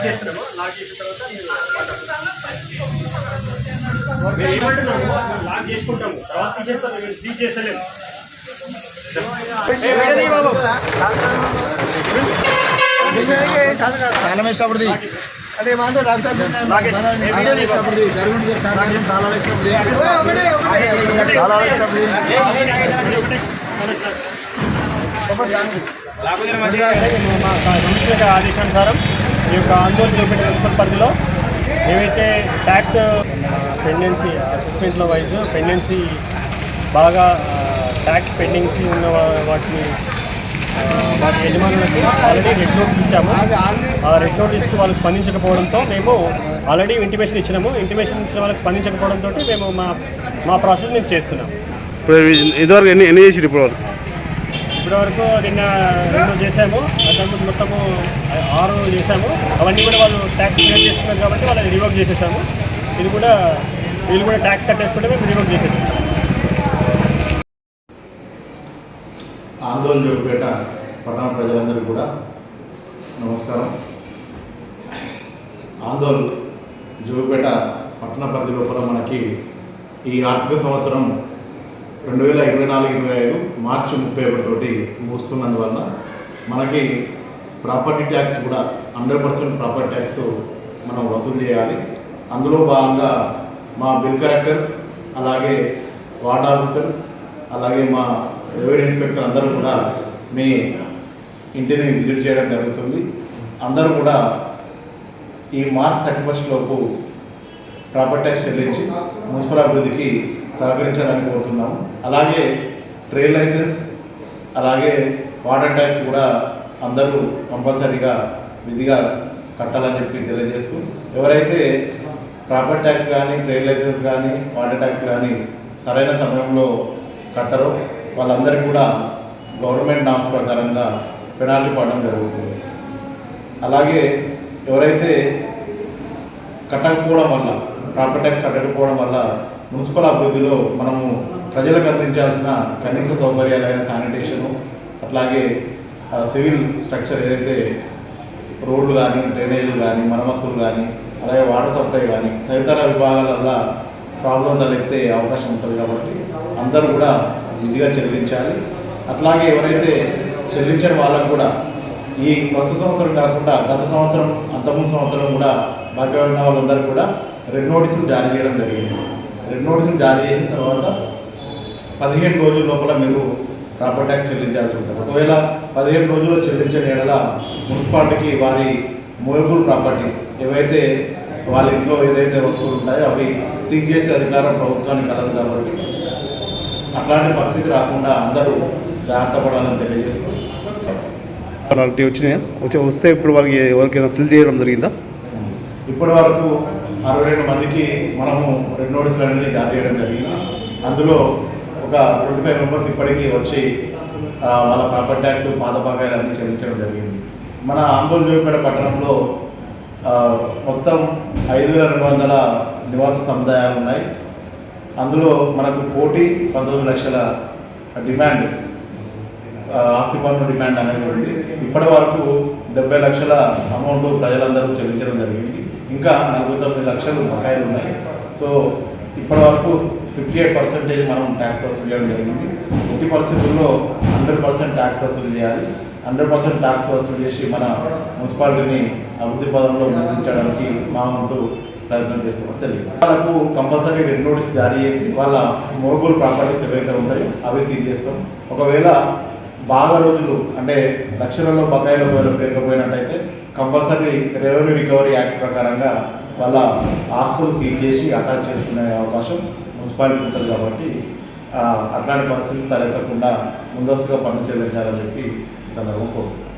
Lock చేస్తున్నాము lock చేసిన తర్వాత మీరు మేము ఏమంటున్నాము లాక్ చేసుకుంటాము తర్వాత తీసేస్తాము మేము సీజ్ చేస్తలేము ఏ, వీడియో తీయి బాబు. తాళం వేసినప్పుడు అదే మాతో తాళం వేసినప్పుడు మా సంస్థ యొక్క ఆదేశానుసారం ఈ యొక్క ఆందోళన చూపెట్టిన మున్సిపల్ పరిధిలో ఏవైతే ట్యాక్స్ పెండెన్సీ అసెస్మెంట్లో వైజ్ పెండెన్సీ బాగా ట్యాక్స్ పెండెన్సీ ఉన్న వాటిని వాటి యజమానులకు ఆల్రెడీ రెడ్ నోట్స్ ఇచ్చాము. ఆ రెడ్ నోటీస్కి వాళ్ళు స్పందించకపోవడంతో మేము ఆల్రెడీ ఇంటిమేషన్ ఇచ్చినాము. ఇంటిమేషన్ ఇచ్చిన వాళ్ళకి స్పందించకపోవడంతో మేము మా మా ప్రాసెస్ మేము చేస్తున్నాం. ఇప్పుడు ఇదివరకు ఎన్ని ఎన్ని చేసి ఇప్పుడు వరకు ఇప్పటివరకు నిన్న రెండు చేసాము అంతకుముందు మొత్తము ఆరు చేశాము. అవన్నీ కూడా వాళ్ళు ట్యాక్స్ క్లియర్ చేస్తున్నారు కాబట్టి వాళ్ళని రివోక్ చేసేసాము. ఇది కూడా వీళ్ళు కూడా ట్యాక్స్ కట్టేసుకుంటే మేము రివోక్ చేసేసాము ఆందోళన జోగిపేట పట్టణ ప్రజలందరికీ కూడా నమస్కారం. ఆందోళన జోగిపేట పట్టణ పరిధి లోపల మనకి ఈ ఆర్థిక సంవత్సరం రెండు వేల ఇరవై నాలుగు ఇరవై ఐదు మార్చి ముప్పై ఒకటితోటి ముగుస్తున్నందువల్ల మనకి ప్రాపర్టీ ట్యాక్స్ కూడా హండ్రెడ్ పర్సెంట్ ప్రాపర్టీ ట్యాక్స్ మనం వసూలు చేయాలి. అందులో భాగంగా మా బిల్ కలెక్టర్స్ అలాగే వార్డ్ ఆఫీసర్స్ అలాగే మా రెవెన్యూ ఇన్స్పెక్టర్ అందరూ కూడా మీ ఇంటిని విజిట్ చేయడం జరుగుతుంది. అందరూ కూడా ఈ మార్చ్ థర్టీ ఫస్ట్ లోపు ప్రాపర్టీ ట్యాక్స్ చెల్లించి మున్సిపల్ అభివృద్ధికి సహకరించాలని కోరుతున్నాము అలాగే ట్రేడ్ లైసెన్స్ అలాగే వాటర్ ట్యాక్స్ కూడా అందరూ కంపల్సరీగా విధిగా కట్టాలని చెప్పి తెలియజేస్తూ ఎవరైతే ప్రాపర్టీ ట్యాక్స్ కానీ ట్రేడ్ లైసెన్స్ కానీ వాటర్ ట్యాక్స్ కానీ సరైన సమయంలో కట్టరో వాళ్ళందరికీ కూడా గవర్నమెంట్ నామ్స్ ప్రకారంగా పెనాల్టీ పడడం జరుగుతుంది. అలాగే ఎవరైతే కట్టకపోవడం వల్ల ప్రాపర్టీ ట్యాక్స్ కట్టకపోవడం వల్ల మున్సిపల్ అభివృద్ధిలో మనము ప్రజలకు అందించాల్సిన కనీస సౌకర్యాలైన శానిటేషను అట్లాగే సివిల్ స్ట్రక్చర్ ఏదైతే రోడ్లు కానీ డ్రైనేజీలు కానీ మరమ్మతులు కానీ అలాగే వాటర్ సప్లై కానీ తదితర విభాగాలల్లో ప్రాబ్లం తలెత్తే అవకాశం ఉంటుంది కాబట్టి అందరూ కూడా విధిగా చెల్లించాలి. అట్లాగే ఎవరైతే చెల్లించిన వాళ్ళకు కూడా ఈ కొత్త సంవత్సరం కాకుండా గత సంవత్సరం అంతకుముందు సంవత్సరం కూడా బాకీ ఉన్న వాళ్ళందరూ కూడా రెడ్ నోటీసులు జారీ చేయడం జరిగింది. రెడ్ నోటీసులు జారీ చేసిన తర్వాత పదిహేను రోజుల లోపల మీరు ప్రాపర్ ట్యాక్స్ చెల్లించాల్సి ఉంటుంది. ఒకవేళ పదిహేను రోజుల్లో చెల్లించిన ఏడల మున్సిపాలిటీకి వారి మూవబుల్ ప్రాపర్టీస్ ఏవైతే వాళ్ళ ఇంట్లో ఏదైతే వస్తువులు ఉంటాయో అవి సీజ్ చేసే అధికారం ప్రభుత్వానికి కలదు కాబట్టి అట్లాంటి పరిస్థితి రాకుండా అందరూ జాగ్రత్త పడాలని తెలియజేస్తూ అలాంటివి వచ్చినాయా? వచ్చి వస్తే ఇప్పుడు వాళ్ళకి ఎవరికైనా సిల్ చేయడం జరిగిందా? ఇప్పటి వరకు అరవై రెండు మందికి మనము రెండు నోటీసులు అనేది జారీ చేయడం జరిగింది. అందులో ఒక ట్వంటీ ఫైవ్ మెంబర్స్ ఇప్పటికీ వచ్చి వాళ్ళ ప్రాపర్టీ ట్యాక్స్ పాత బకాయిలు అన్ని చెల్లించడం జరిగింది. మన ఆందోళన జోగిపేట పట్టణంలో మొత్తం ఐదు వేల రెండు వందల నివాస సముదాయాలు ఉన్నాయి. అందులో మనకు కోటి పంతొమ్మిది లక్షల డిమాండ్ ఆస్తి పన్ను డిమాండ్ అనేది ఉంది. ఇప్పటి వరకు డెబ్బై లక్షల అమౌంట్ ప్రజలందరూ చెల్లించడం జరిగింది. ఇంకా నలభై తొమ్మిది లక్షలు బకాయిలు ఉన్నాయి. సో ఇప్పటి వరకు ఫిఫ్టీ ఎయిట్ పర్సెంటేజ్ మనం ట్యాక్స్ వసూలు చేయడం జరిగింది. ఎట్టి పరిస్థితుల్లో హండ్రెడ్ పర్సెంట్ ట్యాక్స్ వసూలు చేయాలి. హండ్రెడ్ పర్సెంట్ ట్యాక్స్ వసూలు చేసి మన మున్సిపాలిటీని అభివృద్ధి పదంలో ముందుంచడానికి మా వంతు ప్రయత్నం చేస్తామని తెలియదు. వాళ్ళకు కంపల్సరీ రెండు నోటీస్ జారీ చేసి వాళ్ళ మోబుల్ ప్రాపర్టీస్ ఏవైతే ఉంటాయో అవి సీజ్ చేస్తాం. ఒకవేళ బాగా రోజులు అంటే లక్షలలో బకాయిల ఒకవేళ పేరుకపోయినట్టయితే కంపల్సరీ రెవెన్యూ రికవరీ యాక్ట్ ప్రకారంగా వాళ్ళ ఆస్తులు సీజ్ చేసి అటాచ్ చేసుకునే అవకాశం మున్సిపాలిటీ ఉంటుంది కాబట్టి అట్లాంటి పరిస్థితులు తలెత్తకుండా ముందస్తుగా పన్ను చెల్లించాలని చెప్పి సందర్భం కోరుతున్నాను.